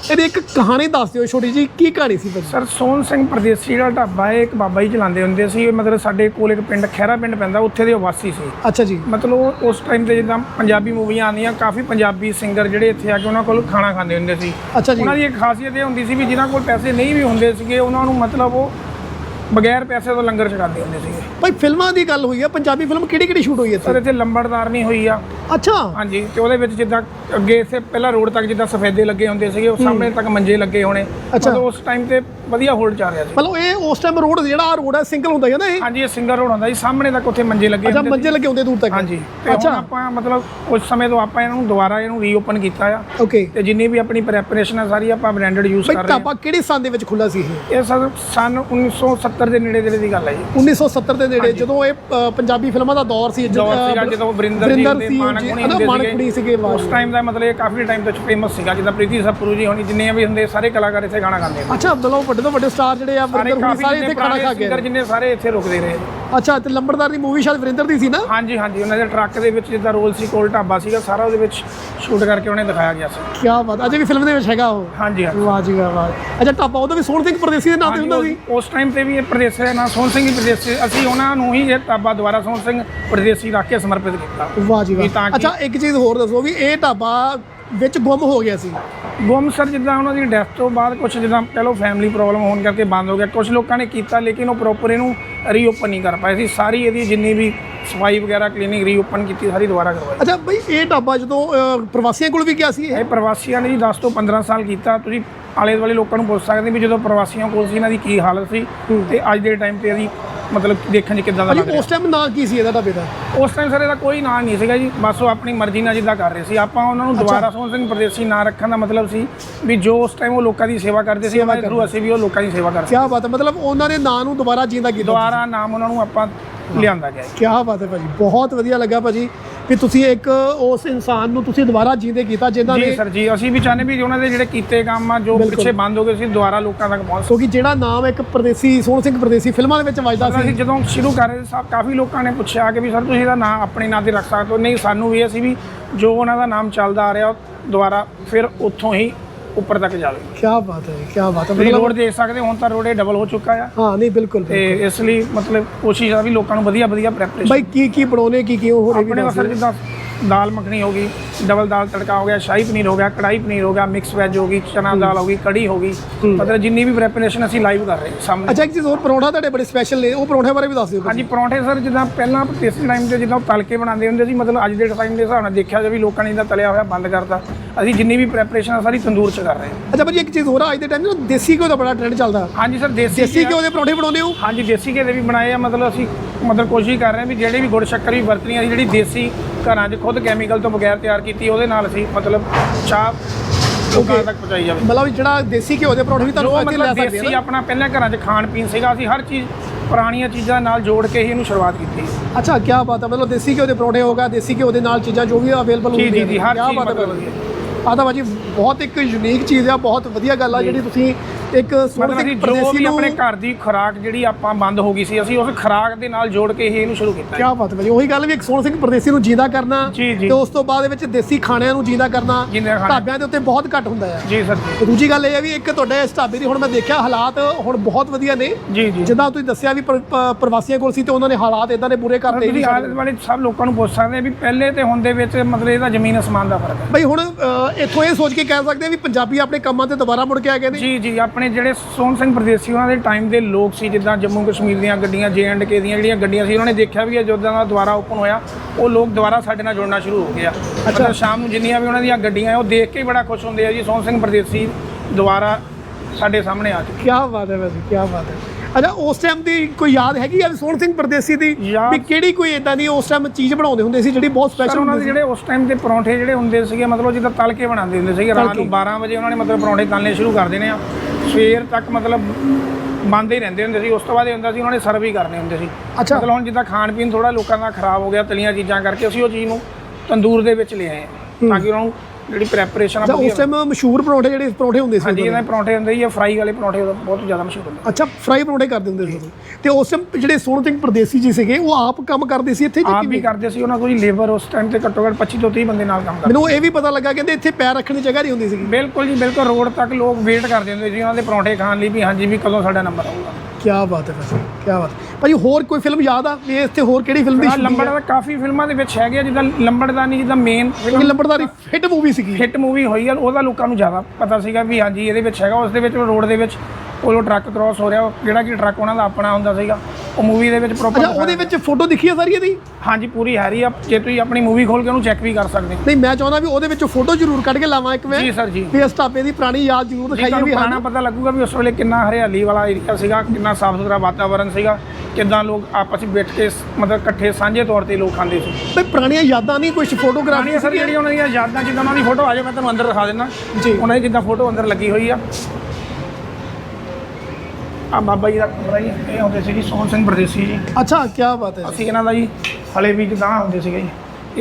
ਇਹਦੀ ਇੱਕ ਕਹਾਣੀ ਦੱਸ ਦਿਓ ਛੋਟੀ ਜੀ ਕੀ ਕਹਾਣੀ ਸੀ ਭਾਜੀ ਸਰ ਸੋਹਣ ਸਿੰਘ ਪ੍ਰਦੇਸੀ ਜਿਹੜਾ ਢਾਬਾ ਹੈ ਇੱਕ ਬਾਬਾ ਜੀ ਚਲਾਉਂਦੇ ਹੁੰਦੇ ਸੀ। ਇਹ ਮਤਲਬ ਸਾਡੇ ਕੋਲ ਇੱਕ ਪਿੰਡ ਖਹਿਰਾ ਪਿੰਡ ਪੈਂਦਾ ਉੱਥੇ ਦੇ ਉਹ ਵਾਸੀ ਸੀ। ਅੱਛਾ ਜੀ। ਮਤਲਬ ਉਹ ਉਸ ਟਾਈਮ ਤੇ ਜਿੱਦਾਂ ਪੰਜਾਬੀ ਮੂਵੀਆਂ ਆਉਂਦੀਆਂ ਕਾਫੀ ਪੰਜਾਬੀ ਸਿੰਗਰ ਜਿਹੜੇ ਇੱਥੇ ਆ ਕੇ ਉਹਨਾਂ ਕੋਲ ਖਾਣਾ ਖਾਂਦੇ ਹੁੰਦੇ ਸੀ। ਅੱਛਾ ਜੀ। ਉਹਨਾਂ ਦੀ ਇੱਕ ਖਾਸੀਅਤ ਇਹ ਹੁੰਦੀ ਸੀ ਵੀ ਜਿਨ੍ਹਾਂ ਕੋਲ ਪੈਸੇ ਨਹੀਂ ਵੀ ਹੁੰਦੇ ਸੀਗੇ ਉਹਨਾਂ ਨੂੰ ਮਤਲਬ ਉਹ ਬਗੈਰ ਪੈਸੇ ਤੋਂ ਲੰਗਰ ਛਕਾਉਂਦੇ ਹੁੰਦੇ ਸੀਗੇ। ਭਾਈ ਫਿਲਮਾਂ ਦੀ ਗੱਲ ਹੋਈ ਹੈ ਪੰਜਾਬੀ ਫਿਲਮ ਕਿਹੜੀ ਕਿਹੜੀ ਸ਼ੂਟ ਹੋਈ ਸਰ ਇੱਥੇ? ਇੱਥੇ ਲੰਬੜਦਾਰ ਨਹੀਂ ਹੋਈ ਆ। ਅੱਛਾ। ਹਾਂਜੀ ਤੇ ਉਹਦੇ ਵਿੱਚ ਜਿੱਦਾਂ ਅੱਗੇ ਇੱਥੇ ਪਹਿਲਾਂ ਰੋਡ ਤੱਕ ਜਿੱਦਾਂ ਸਫੇਦੇ ਲੱਗੇ ਹੁੰਦੇ ਸੀਗੇ ਉਹ ਸਾਹਮਣੇ ਤੱਕ ਮੰਜੇ ਲੱਗੇ ਹੋਣੇ। ਅੱਛਾ। ਮਤਲਬ ਉਸ ਟਾਈਮ ਤੇ ਵਧੀਆ ਹੋਲਡ ਚੱਲ ਰਿਹਾ ਸੀ। ਮਤਲਬ ਇਹ ਉਸ ਟਾਈਮ ਰੋਡ ਜਿਹੜਾ ਆ ਰੋਡ ਹੈ ਸਿੰਗਲ ਹੁੰਦਾ ਹੈ ਨਾ ਇਹ? ਹਾਂਜੀ ਇਹ ਸਿੰਗਰ ਰੋਡ ਹੁੰਦਾ ਜੀ ਸਾਹਮਣੇ ਤੱਕ ਉੱਥੇ ਮੰਜੇ ਲੱਗੇ ਅੱਛਾ ਹੁੰਦੇ ਮੰਜੇ ਲੱਗੇ ਹੁੰਦੇ ਦੂਰ ਤੱਕ। ਹਾਂਜੀ ਤੇ ਹੁਣ ਅੱਛਾ। ਆਪਾਂ ਮਤਲਬ ਉਸ ਸਮੇਂ ਤੋਂ ਆਪਾਂ ਇਹਨੂੰ ਦੁਬਾਰਾ ਇਹਨੂੰ ਰੀਓਪਨ ਕੀਤਾ ਆ। ਓਕੇ ਤੇ ਜਿੰਨੀ ਵੀ ਆਪਣੀ ਪ੍ਰੈਪਰੇਸ਼ਨ ਹੈ ਸਾਰੀ ਆਪਾਂ ਬ੍ਰਾਂਡਡ ਯੂਜ਼ ਭਾਈ ਕਰ ਰਹੇ ਢਾਬਾ ਕਿਹੜੀ ਸਾਲ ਦੇ ਵਿੱਚ ਖੁੱਲਾ ਸੀ ਇਹ? ਹਾਂ ਇਹ ਸਰ ਸਨ 1970 1970 ਦੇ ਨੇੜੇ ਤੇੜੇ ਦੀ ਗੱਲ ਹੈ ਜੀ। 1970 ਦੇ ਨੇੜੇ ਜਦੋਂ ਇਹ ਅ, ਪੰਜਾਬੀ ਫਿਲਮਾਂ ਦਾ ਦੌਰ ਸੀ ਦੌਰ ਸੀਗਾ ਜਦੋਂ ਵਰਿੰਦਰ ਜੀ ਹੁੰਦੇ ਸੀ ਮਾਨਕ ਜੀ ਹੁਣੀ ਹਨਾ, ਹੁੰਦੇ ਮਾਨਕ ਹੁਣੀ ਸੀਗੇ ਵਾਹ ਉਸ ਟਾਈਮ ਦਾ ਮਤਲਬ ਇਹ ਕਾਫੀ ਟਾਈਮ ਤੋਂ ਫੇਮਸ ਸੀਗਾ ਜਿੱਦਾਂ ਪ੍ਰੀਤੀ ਸਪਰੂ ਜੀ ਹੋਣੀ ਜਿੰਨੇ ਵੀ ਹੁੰਦੇ ਸਾਰੇ ਕਲਾਕਾਰ ਇੱਥੇ ਗਾਣਾ ਗਾਉਂਦੇ ਨੇ। ਅੱਛਾ ਮਤਲਬ ਵੱਡੇ ਤੋਂ ਵੱਡੇ ਸਟਾਰ ਜਿਹੜੇ ਆ ਸਾਰੇ ਵਰਿੰਦਰ ਹੁਣੀ ਕਾਫੀ ਸਾਰੇ ਜਿੰਨੇ ਇੱਥੇ ਖਾਣਾ ਖਾ ਪੁਰਾਣੇ ਗਏ ਸਿੰਗਰ ਜਿੰਨੇ ਸਾਰੇ ਇੱਥੇ ਰੁਕਦੇ ਰਹੇ। ਅੱਛਾ ਤੇ ਲੰਬੜਦਾਰ ਦੀ ਮੂਵੀ ਸ਼ਾਇਦ ਵਰਿੰਦਰ ਦੀ ਸੀ ਨਾ? ਹਾਂਜੀ ਹਾਂਜੀ ਉਹਨਾਂ ਦੇ ਟਰੱਕ ਦੇ ਵਿੱਚ ਜਿੱਦਾਂ ਰੋਲ ਸੀ ਕੋਲ ਢਾਬਾ ਸੀਗਾ ਸਾਰਾ ਉਹਦੇ ਵਿੱਚ ਸ਼ੂਟ ਕਰਕੇ ਉਹਨੇ ਦਿਖਾਇਆ ਗਿਆ ਸੀ। ਕੀ ਬਾਤ ਅਜੇ ਵੀ ਫਿਲਮ ਦੇ ਵਿੱਚ ਹੈਗਾ ਉਹ? ਹਾਂਜੀ ਹਾਂਜੀ। ਵਾਹ ਜੀ ਵਾਹ ਵਾਹ। ਅੱਛਾ ਟਾਪਾ ਉਹਦਾ ਵੀ ਸੋਹਣ ਸਿੰਘ ਪਰਦੇਸੀ ਦੇ ਨਾਂ ਤੇ ਹੁੰਦਾ ਸੀ? ਉਸ- ਟਾਈਮ ਤੇ ਵੀ ਇਹ ਪ੍ਰਦੇਸੀ ਦਾ ਨਾਂ ਸੋਹਣ ਸਿੰਘ ਹੀ ਪ੍ਰਦੇਸੀ ਅਸੀਂ ਉਹਨਾਂ ਨੂੰ ਹੀ ਇਹ ਤਾਬਾ ਦੁਆਰਾ ਸੋਹਣ ਸਿੰਘ ਪ੍ਰਦੇਸੀ ਰੱਖ ਕੇ ਸਮਰਪਿਤ ਕੀਤਾ। ਵਾਹ ਜੀ ਵਾਹ। ਅੱਛਾ ਇੱਕ ਚੀਜ਼ ਹੋਰ ਦੱਸੋ ਵੀ ਇਹ ਢਾਬਾ ਵਿੱਚ ਗੁੰਮ ਹੋ ਗਿਆ ਸੀ। ਗੁੰਮ ਸਰ ਜਿੱਦਾਂ ਉਹਨਾਂ ਦੀ ਡੈਥ ਤੋਂ ਬਾਅਦ ਕੁਝ ਜਿੱਦਾਂ ਕਹ ਲਓ ਫੈਮਿਲੀ ਪ੍ਰੋਬਲਮ ਹੋਣ ਕਰਕੇ ਬੰਦ ਹੋ ਗਿਆ। ਕੁਝ ਲੋਕਾਂ ਨੇ ਕੀਤਾ ਲੇਕਿਨ ਉਹ ਪ੍ਰੋਪਰ ਇਹਨੂੰ ਰੀਓਪਨ ਨਹੀਂ ਕਰ ਪਾਏ ਸੀ। ਸਾਰੀ ਇਹਦੀ ਜਿੰਨੀ ਵੀ ਸਫ਼ਾਈ ਵਗੈਰਾ ਕਲੀਨਿੰਗ ਰੀਓਪਨ ਕੀਤੀ ਸਾਰੀ ਦੁਬਾਰਾ ਕਰਵਾਈ। ਅੱਛਾ ਬਈ ਇਹ ਢਾਬਾ ਜਦੋਂ ਪ੍ਰਵਾਸੀਆਂ ਕੋਲ ਵੀ ਗਿਆ ਸੀ ਇਹ? ਇਹ ਪ੍ਰਵਾਸੀਆਂ ਨੇ ਜੀ 10 ਤੋਂ 15 ਸਾਲ ਕੀਤਾ। ਤੁਸੀਂ ਆਲੇ ਦੁਆਲੇ ਲੋਕਾਂ ਨੂੰ ਪੁੱਛ ਸਕਦੇ ਵੀ ਜਦੋਂ ਪ੍ਰਵਾਸੀਆਂ ਕੋਲ ਸੀ ਇਹਨਾਂ ਦੀ ਕੀ ਹਾਲਤ ਸੀ ਤੇ ਅੱਜ ਦੇ ਟਾਈਮ ਤੇ ਇਹਦੀ ਮਤਲਬ ਦੇਖਣ 'ਚ ਕਿੱਦਾਂ ਦਾ ਲੱਗ ਭਾਜੀ ਰਿਹਾ? ਉਸ ਟਾਈਮ ਨਾਂ ਕੀ ਸੀ ਇਹਦਾ ਢਾਬੇ ਦਾ? ਉਸ ਟਾਈਮ ਸਰ ਇਹਦਾ ਕੋਈ ਨਾਂ ਨਹੀਂ ਸੀਗਾ ਜੀ ਬਸ ਉਹ ਆਪਣੀ ਮਰਜ਼ੀ ਨਾਲ ਜਿੱਦਾਂ ਕਰ ਰਹੇ ਸੀ। ਆਪਾਂ ਉਹਨਾਂ ਨੂੰ ਦੁਬਾਰਾ ਸੋਹਣ ਸਿੰਘ ਪ੍ਰਦੇਸੀ ਨਾਂ ਰੱਖਣ ਦਾ ਮਤਲਬ ਸੀ ਵੀ ਜੋ ਉਸ ਟਾਈਮ ਉਹ ਲੋਕਾਂ ਦੀ ਸੇਵਾ ਕਰਦੇ ਸੀ ਉਹਨਾਂ ਦੇ ਥਰੂ ਅਸੀਂ ਵੀ ਉਹ ਲੋਕਾਂ ਦੀ ਸੇਵਾ ਕਰਦੇ ਕੀ ਬਾਤ ਹੈ ਮਤਲਬ ਉਹਨਾਂ ਦੇ ਨਾਂ ਨੂੰ ਦੁਬਾਰਾ ਜਿੰਦਾ ਕੀਤਾ ਦੁਬਾਰਾ ਨਾਮ ਉਹਨਾਂ ਨੂੰ ਆਪਾਂ ਲਿਆਂਦਾ ਗਿਆ ਜੀ। ਕੀ ਬਾਤ ਹੈ ਭਾਜੀ ਬਹੁਤ ਵਧੀਆ ਲੱਗਾ ਭਾਜੀ। ਵੀ ਤੁਸੀਂ ਇੱਕ ਉਸ ਇਨਸਾਨ ਨੂੰ ਤੁਸੀਂ ਦੁਬਾਰਾ ਜਿੰਦੇ ਕੀਤਾ ਜਿਨ੍ਹਾਂ ਜੀ ਨੇ ਸਰ ਜੀ ਅਸੀਂ ਵੀ ਚਾਹੁੰਦੇ ਵੀ ਉਹਨਾਂ ਦੇ ਜਿਹੜੇ ਕੀਤੇ ਕੰਮ ਆ ਜੋ ਪਿੱਛੇ ਬੰਦ ਹੋ ਗਏ ਸੀ ਦੁਬਾਰਾ ਲੋਕਾਂ ਤੱਕ ਪਹੁੰਚ ਕਿਉਂਕਿ ਜਿਹੜਾ ਨਾਮ ਇੱਕ ਪਰਦੇਸੀ ਸੋਹਣ ਸਿੰਘ ਪਰਦੇਸੀ ਫਿਲਮਾਂ ਦੇ ਵਿੱਚ ਵੱਜਦਾ ਅਸੀਂ ਸੀ। ਜਦੋਂ ਸ਼ੁਰੂ ਕਰ ਰਹੇ ਸੀ ਕਾਫੀ ਲੋਕਾਂ ਨੇ ਪੁੱਛਿਆ ਕਿ ਵੀ ਸਰ ਤੁਸੀਂ ਇਹਦਾ ਨਾਮ ਆਪਣੇ ਨਾਂ ਤੇ ਰੱਖ ਸਕਦੇ ਹੋ? ਨਹੀਂ ਸਾਨੂੰ ਵੀ ਅਸੀਂ ਵੀ ਜੋ ਉਹਨਾਂ ਦਾ ਨਾਮ ਚੱਲਦਾ ਆ ਰਿਹਾ ਉਹ ਦੁਬਾਰਾ ਫਿਰ ਉੱਥੋਂ ਹੀ ਉੱਪਰ ਤੱਕ ਜਾਵੇ। ਕੀ ਬਾਤ ਹੈ ਕੀ ਬਾਤ ਹੈ। ਤੁਸੀਂ ਮਤਲਬ ਰੋਡ ਦੇਖ ਸਕਦੇ ਹੋ ਹੁਣ ਤਾਂ ਰੋਡੇ ਡਬਲ ਹੋ ਚੁੱਕਾ ਆ। ਹਾਂ ਨਹੀਂ ਬਿਲਕੁਲ ਤੇ ਇਸ ਲਈ ਮਤਲਬ ਕੋਸ਼ਿਸ਼ ਆ ਵੀ ਲੋਕਾਂ ਨੂੰ ਵਧੀਆ ਵਧੀਆ ਪ੍ਰੈਪਰੇਸ਼ਨ ਬਾਈ ਕੀ ਕੀ ਬਣਾਉਣੇ ਕੀ ਕੀ ਹੋਰ ਵੀ ਆਪਣੇ ਦੱਸ ਸਰ ਜਿੱਦਾਂ ਦਾਲ ਮੱਖਣੀ ਹੋ ਗਈ ਡਬਲ ਦਾਲ ਤੜਕਾ ਹੋ ਗਿਆ ਸ਼ਾਹੀ ਪਨੀਰ ਹੋ ਗਿਆ ਕੜਾਈ ਪਨੀਰ ਹੋ ਗਿਆ ਮਿਕਸ ਵੈਜ ਹੋ ਗਈ ਚਨਾ ਦਾਲ ਹੋ ਗਈ ਕੜੀ ਹੋ ਗਈ। ਮਤਲਬ ਜਿੰਨੀ ਵੀ ਪ੍ਰੈਪਰੇਸ਼ਨ ਅਸੀਂ ਲਾਈਵ ਕਰ ਰਹੇ ਹਾਂ ਸਾਹਮਣੇ। ਅੱਛਾ ਇੱਕ ਚੀਜ਼ ਹੋਰ ਪਰੌਂਠਾ ਤੁਹਾਡੇ ਬੜੇ ਸਪੈਸ਼ਲ ਨੇ ਉਹ ਪਰੌਂਠੇ ਬਾਰੇ ਵੀ ਦੱਸ ਦਿਓ ਹਾਂਜੀ ਪਰੌਂਠੇ ਸਰ ਜਿੱਦਾਂ ਪਹਿਲਾਂ ਇਸ ਟਾਈਮ ਤੇ ਜਿੱਦਾਂ ਤਲ ਕੇ ਬਣਾਉਂਦੇ ਹੁੰਦੇ ਸੀ ਮਤਲਬ ਅੱਜ ਦੇ ਟਾਈਮ ਦੇ ਹਿਸਾਬ ਨਾਲ ਦੇਖਿਆ ਜਾਵੇ ਲੋਕਾਂ ਨੇ ਇਹਦਾ ਤਲਿਆ ਹੋਇਆ ਬੰਦ ਕਰਤਾ। ਅਸੀਂ ਜਿੰਨੀ ਵੀ ਪ੍ਰੈਪਰੇਸ਼ਨ ਆ ਸਾਰੀ ਤੰਦੂਰ 'ਚ ਕਰ ਰਹੇ ਹਾਂ। ਅੱਛਾ ਭਾਜੀ ਇੱਕ ਚੀਜ਼ ਹੋਰ ਆ, ਅੱਜ ਦੇ ਟਾਈਮ 'ਚ ਦੇਸੀ ਘਿਓ ਦਾ ਬੜਾ ਟ੍ਰੈਂਡ ਚੱਲਦਾ। ਹਾਂਜੀ ਸਰ ਦੇਸੀ ਦੇਸੀ ਘਿਓ ਦੇ ਪਰੌਂਠੇ ਬਣਾਉਂਦੇ ਹੋ? ਹਾਂਜੀ ਦੇਸੀ ਘੀ ਦੇ ਵੀ ਬਣਾਏ ਆ ਮਤਲਬ ਅਸੀਂ ਮਤਲਬ ਕੋਸ਼ਿਸ਼ ਕਰ ਰਹੇ ਹਾਂ ਵੀ ਜਿਹੜੇ ਵੀ ਗੁੜ ਸ਼ੱਕਰ ਵੀ ਵਰਤਣੀ ਆ ਜਿਹੜੀ ਦੇਸੀ ਘਰਾਂ 'ਚ ਖੁਦ ਕੈਮੀਕਲ ਤੋਂ ਬਗੈਰ ਤਿਆਰ ਕੀਤੀ ਉਹਦੇ ਨਾਲ ਅਸੀਂ ਮਤਲਬ ਚਾਹ ਲੋਕਾਂ ਤੱਕ ਪਹੁੰਚਾਈ ਜਾਵੇ। ਮਤਲਬ ਜਿਹੜਾ ਦੇਸੀ ਘਿਓ ਦੇ ਪਰੌਂਠੇ ਵੀ ਜੋ ਤੁਹਾਨੂੰ ਇੱਥੇ ਲੈ ਸਕਦੇ ਦੇਸੀ ਆ ਆਪਣਾ ਪਹਿਲਾਂ ਘਰਾਂ 'ਚ ਖਾਣ ਪੀਣ ਸੀਗਾ ਅਸੀਂ ਹਰ ਚੀਜ਼ ਪੁਰਾਣੀਆਂ ਚੀਜ਼ਾਂ ਨਾਲ ਜੋੜ ਕੇ ਹੀ ਇਹਨੂੰ ਸ਼ੁਰੂਆਤ ਕੀਤੀ। ਅੱਛਾ ਕੀ ਬਾਤ ਹੈ ਮਤਲਬ ਦੇਸੀ ਘਿਓ ਦੇ ਪਰੌਂਠੇ ਹੋਗਾ ਦੇਸੀ ਘਿਓ ਦੇ ਨਾਲ ਚੀਜ਼ਾਂ ਜੋ ਵੀ ਅਵੇਲੇਬਲ ਜੀ, ਹੁੰਦੀਆਂ ਜੀ, ਹਰ ਕਿਆ ਚੀਜ਼ ਬਾਤ ਹੈ। ਮਤਲਬ ਆਹ ਤਾਂ ਭਾਜੀ ਬਹੁਤ ਇੱਕ ਯੂਨੀਕ ਚੀਜ਼ ਆ, ਬਹੁਤ ਵਧੀਆ ਗੱਲ ਆ ਜਿਹੜੀ ਤੁਸੀਂ ਇੱਕ ਮਤਲਬ ਅਸੀਂ ਜੋ ਵੀ ਆਪਣੇ ਘਰ ਦੀ ਖੁਰਾਕ ਜਿਹੜੀ ਆਪਾਂ ਬੰਦ ਹੋ ਗਈ ਸੀ ਅਸੀਂ ਉਸ ਖੁਰਾਕ ਦੇ ਨਾਲ ਜੋੜ ਕੇ ਹੀ ਇਹਨੂੰ ਸ਼ੁਰੂ ਕੀਤਾ ਕੀ ਬਾਤ ਹੈ ਭਾਜੀ। ਉਹੀ ਗੱਲ ਵੀ ਇੱਕ ਸੋਹਣ ਸਿੰਘ ਪਰਦੇਸੀ ਨੂੰ ਜਿੰਦਾ ਕਰਨਾ ਜੀ, ਜੀ। ਤੇ ਉਸ ਤੋਂ ਬਾਅਦ ਵਿੱਚ ਦੇਸੀ ਖਾਣਿਆਂ ਨੂੰ ਜਿੰਦਾ ਕਰਨਾ। ਢਾਬਿਆਂ ਦੇ ਉੱਤੇ ਬਹੁਤ ਘੱਟ ਹੁੰਦਾ ਆ। ਜੀ ਸਰ ਜੀ। ਦੂਜੀ ਗੱਲ ਇਹ ਹੈ ਵੀ ਇੱਕ ਤੁਹਾਡੇ ਇਸ ਢਾਬੇ ਦੀ ਹੁਣ ਮੈਂ ਦੇਖਿਆ ਹਾਲਾਤ ਹੁਣ ਬਹੁਤ ਵਧੀਆ ਨੇ। ਜੀ ਜੀ। ਜਿੱਦਾਂ ਤੁਸੀਂ ਦੱਸਿਆ ਵੀ ਪ੍ਰਵਾਸੀਆਂ ਕੋਲ ਸੀ ਤੇ ਉਹਨਾਂ ਨੇ ਹਾਲਾਤ ਇਦਾਂ ਦੇ ਬੁਰੇ ਕਰਤੇ ਤੁਸੀਂ ਆਲੇ ਵਾਲੇ ਸਭ ਲੋਕਾਂ ਨੂੰ ਪੁੱਛ ਸਕਦੇ ਵੀ ਪਹਿਲੇ ਤੇ ਹੁਣ ਦੇ ਵਿੱਚ ਮਤਲਬ ਇਹਦਾ ਜ਼ਮੀਨ ਅਸਮਾਨ ਦਾ ਫ਼ਰਕ ਹੈ। ਬਈ ਹੁਣ ਇੱਥੋਂ ਇਹ ਸੋਚ ਕੇ ਕਹਿ ਸਕਦੇ ਵੀ ਪੰਜਾਬੀ ਆਪਣੇ ਕੰਮਾਂ ਤੇ ਦੁਬਾਰਾ ਮੁੜ ਕੇ ਆ ਗਏ ਨੇ। ਜੀ ਜੀ ਆਪਣੇ ਜਿਹੜੇ ਸੋਹਣ ਸਿੰਘ ਪ੍ਰਦੇਸੀ ਉਹਨਾਂ ਦੇ ਟਾਈਮ ਦੇ ਲੋਕ ਸੀ ਜਿੱਦਾਂ ਜੰਮੂ ਕਸ਼ਮੀਰ ਦੀਆਂ ਗੱਡੀਆਂ ਜੇ ਐਂਡ ਕੇ ਦੀਆਂ ਜਿਹੜੀਆਂ ਗੱਡੀਆਂ ਸੀ ਉਹਨਾਂ ਨੇ ਦੇਖਿਆ ਵੀ ਹੈ ਜਦੋਂ ਦਾ ਦੁਬਾਰਾ ਓਪਨ ਹੋਇਆ ਉਹ ਲੋਕ ਦੁਬਾਰਾ ਸਾਡੇ ਨਾਲ ਜੁੜਨਾ ਸ਼ੁਰੂ ਹੋ ਗਏ ਆ ਮਤਲਬ ਸ਼ਾਮ ਨੂੰ ਜਿੰਨੀਆਂ ਵੀ ਉਹਨਾਂ ਦੀਆਂ ਗੱਡੀਆਂ ਉਹ ਦੇਖ ਕੇ ਬੜਾ ਖੁਸ਼ ਹੁੰਦੇ ਆ ਜੀ ਸੋਹਣ ਸਿੰਘ ਪ੍ਰਦੇਸੀ ਦੁਬਾਰਾ ਸਾਡੇ ਸਾਹਮਣੇ ਆ ਚੁੱਕੇ। ਕੀ ਬਾਤ ਹੈ ਵੈਸੇ ਕੀ ਬਾਤ ਹੈ। ਅੱਛਾ ਉਸ ਟਾਈਮ ਦੀ ਕੋਈ ਯਾਦ ਹੈਗੀ ਆ ਸੋਹਣ ਸਿੰਘ ਪਰਦੇਸੀ ਦੀ? ਵੀ ਕਿਹੜੀ ਕੋਈ ਇਦਾਂ ਦੀ ਉਸ ਟਾਈਮ ਚੀਜ਼ ਬਣਾਉਂਦੇ ਹੁੰਦੇ ਸੀ ਜਿਹੜੀ ਬਹੁਤ ਸਪੈਸ਼ਲ ਉਹਨਾਂ ਹੁੰਦੀ ਦੇ ਸੀ? ਜਿਹੜੇ ਉਸ ਟਾਈਮ ਦੇ ਪਰੌਂਠੇ ਜਿਹੜੇ ਹੁੰਦੇ ਸੀਗੇ ਮਤਲਬ ਜਿੱਦਾਂ ਤਲ ਕੇ ਬਣਾਉਂਦੇ ਹੁੰਦੇ ਸੀਗੇ ਰਾਤ ਨੂੰ 12 ਵਜੇ ਉਹਨਾਂ ਨੇ ਮਤਲਬ ਪਰੌਂਠੇ ਤਲਨੇ ਸ਼ੁਰੂ ਕਰ ਦੇਣੇ ਆ। ਸਵੇਰ ਤੱਕ ਮਤਲਬ ਬੰਦ ਹੀ ਰਹਿੰਦੇ ਹੁੰਦੇ ਸੀ ਉਸ ਤੋਂ ਬਾਅਦ ਇਹ ਹੁੰਦਾ ਸੀ ਉਹਨਾਂ ਨੇ ਸਰਵ ਹੀ ਕਰਨੇ ਹੁੰਦੇ ਸੀ ਅੱਛਾ। ਮਤਲਬ ਹੁਣ ਜਿੱਦਾਂ ਖਾਣ ਪੀਣ ਥੋੜਾ ਲੋਕਾਂ ਦਾ ਖਰਾਬ ਹੋ ਗਿਆ ਤਲੀਆਂ ਚੀਜ਼ਾਂ ਕਰਕੇ ਅਸੀਂ ਉਹ ਚੀਜ਼ ਨੂੰ ਤੰਦੂਰ ਦੇ ਵਿੱਚ ਲੈ ਆਏ ਹਾਂ ਤਾਂ ਕਿ ਉਹਨਾਂ ਨੂੰ ਜਿਹੜੀ ਪ੍ਰੈਪਰੇਸ਼ਨ ਆ ਉਸ ਟਾਈਮ ਮਸ਼ਹੂਰ ਪਰੌਂਠੇ ਜਿਹੜੇ ਪਰੌਂਠੇ ਹੁੰਦੇ ਸੀ ਹਾਂਜੀ। ਇਹਨਾਂ ਪਰੌਂਠੇ ਹੁੰਦੇ ਸੀ ਫਰਾਈ ਵਾਲੇ ਪਰੌਂਠੇ ਉਦੋਂ ਬਹੁਤ ਜ਼ਿਆਦਾ ਮਸ਼ਹੂਰ ਹੁੰਦੇ ਅੱਛਾ ਫਰਾਈ ਪਰੌਂਠੇ ਕਰਦੇ ਹੁੰਦੇ ਸੀ। ਤੇ ਉਸ ਟਾਈਮ ਜਿਹੜੇ ਸੋਹਣ ਸਿੰਘ ਪਰਦੇਸੀ ਜੀ ਸੀਗੇ ਉਹ ਆਪ ਕੰਮ ਕਰਦੇ ਸੀ ਇੱਥੇ ਆਪ ਵੀ ਕਰਦੇ ਸੀ ਉਹਨਾਂ ਕੋਲ ਲੇਬਰ ਉਸ ਟਾਈਮ ਤੇ ਘੱਟੋ ਘੱਟ 25 ਤੋਂ 30 ਬੰਦੇ ਨਾਲ ਕੰਮ ਕਰਦੇ ਮੈਨੂੰ ਇਹ ਵੀ ਪਤਾ ਲੱਗਾ ਕਹਿੰਦੇ ਇੱਥੇ ਪੈਰ ਰੱਖਣ ਦੀ ਜਗ੍ਹਾ ਨਹੀਂ ਹੁੰਦੀ ਸੀਗੀ। ਬਿਲਕੁਲ ਜੀ ਬਿਲਕੁਲ ਰੋਡ ਤੱਕ ਲੋਕ ਵੇਟ ਕਰਦੇ ਹੁੰਦੇ ਸੀ ਉਹਨਾਂ ਦੇ ਪਰੌਂਠੇ ਖਾਣ ਲਈ ਵੀ ਹਾਂਜੀ ਵੀ ਕਦੋਂ ਸਾਡਾ ਨੰਬਰ ਆਊਗਾ। ਕੀ ਬਾਤ ਹੈ ਵੈਸੇ ਕੀ ਬਾਤ। ਭਾਜੀ ਹੋਰ ਕੋਈ ਫਿਲਮ ਯਾਦ ਆ? ਵੀ ਇੱਥੇ ਹੋਰ ਕਿਹੜੀ ਫਿਲਮ ਦੀ ਲੰਬੜ ਦਾ ਕਾਫੀ ਫਿਲਮਾਂ ਦੇ ਵਿੱਚ ਹੈਗੇ ਆ, ਜਿੱਦਾਂ ਲੰਬੜਦਾਨੀ ਜਿੱਦਾਂ ਮੇਨ? ਇਹ ਲੰਬੜਦਾਰੀ ਹਿੱਟ ਮੂਵੀ ਸੀਗੀ। ਹਿੱਟ ਮੂਵੀ ਹੋਈ ਆ ਉਹਦਾ ਲੋਕਾਂ ਨੂੰ ਜ਼ਿਆਦਾ ਪਤਾ ਸੀਗਾ ਵੀ ਹਾਂਜੀ ਇਹਦੇ ਵਿੱਚ ਹੈਗਾ ਉਸ ਦੇ ਵਿੱਚ ਰੋਡ ਦੇ ਵਿੱਚ। ਉਹ ਟਰੱਕ ਕ੍ਰਾਸ ਹੋ ਰਿਹਾ ਉਹ ਜਿਹੜਾ ਕਿ ਟਰੱਕ ਉਹਨਾਂ ਦਾ ਆਪਣਾ ਹੁੰਦਾ ਸੀਗਾ ਉਹ ਮੂਵੀ ਦੇ ਵਿੱਚ ਅੱਛਾ ਪ੍ਰੋਪਰ ਉਹਦੇ ਵਿੱਚ ਫੋਟੋ ਦਿਖੀ ਆ ਸਾਰੀ ਇਹਦੀ? ਹਾਂਜੀ ਪੂਰੀ ਹੈਰੀ ਆ ਜੇ ਤੁਸੀਂ ਆਪਣੀ ਮੂਵੀ ਖੋਲ ਕੇ ਉਹਨੂੰ ਚੈੱਕ ਵੀ ਕਰ ਸਕਦੇ ਹੋ। ਨਹੀਂ ਮੈਂ ਚਾਹੁੰਦਾ ਵੀ ਉਹਦੇ ਵਿੱਚੋਂ ਫੋਟੋ ਜ਼ਰੂਰ ਕੱਢ ਕੇ ਲਾਵਾਂ ਇੱਕ ਮੈਂ ਜੀ ਸਰ ਜੀ। ਵੀ ਇਸ ਢਾਬੇ ਦੀ ਪੁਰਾਣੀ ਯਾਦ ਜ਼ਰੂਰ ਦਿਖਾਈਏ ਵੀ ਹਾਂ ਪਤਾ ਲੱਗੂਗਾ ਵੀ ਉਸ ਵੇਲੇ ਕਿੰਨਾ ਹਰਿਆਲੀ ਵਾਲਾ ਏਰੀਆ ਸੀਗਾ ਕਿੰਨਾ ਸਾਫ਼ ਸੁਥਰਾ ਵਾਤਾਵਰਣ ਸੀਗਾ ਕਿੱਦਾਂ ਲੋਕ ਆਪਸ ਵਿੱਚ ਬੈਠ ਕੇ ਮਤਲਬ ਇਕੱਠੇ ਸਾਂਝੇ ਤੌਰ ਤੇ ਲੋਕ ਖਾਂਦੇ ਸੀ। ਬਈ ਪੁਰਾਣੀਆਂ ਯਾਦਾਂ ਨਹੀਂ ਕੁਝ ਫੋਟੋਗ੍ਰਾਫੀ ਸਰ ਜਿਹੜੀਆਂ ਉਹਨਾਂ ਦੀਆਂ ਯਾਦਾਂ ਜਿੱਦਾਂ ਉਹਨਾਂ ਦੀ ਫੋਟੋ ਆ ਜਾਏ ਮੈਂ ਤੁਹਾਨੂੰ ਅੰਦਰ ਦਿਖਾ ਦਿੰਦਾ। ਜੀ। ਉਹਨਾਂ ਦੀ ਜਿੱਦਾਂ ਫੋਟੋ ਅੰਦਰ ਲੱਗੀ ਹੋਈ ਆ। ਆ ਬਾਬਾ ਜੀ ਦਾ ਕਮਰਾ ਜੀ ਇਹ ਹੁੰਦੇ ਸੀ ਜੀ ਸੋਹਣ ਸਿੰਘ ਪਰਦੇਸੀ ਜੀ। ਅੱਛਾ ਕੀ ਬਾਤ ਹੈ ਜੀ। ਅਸੀਂ ਇਹਨਾਂ ਦਾ ਜੀ ਹਲੇ ਵੀ ਜਿੱਦਾਂ ਹੁੰਦੇ ਸੀਗੇ ਜੀ।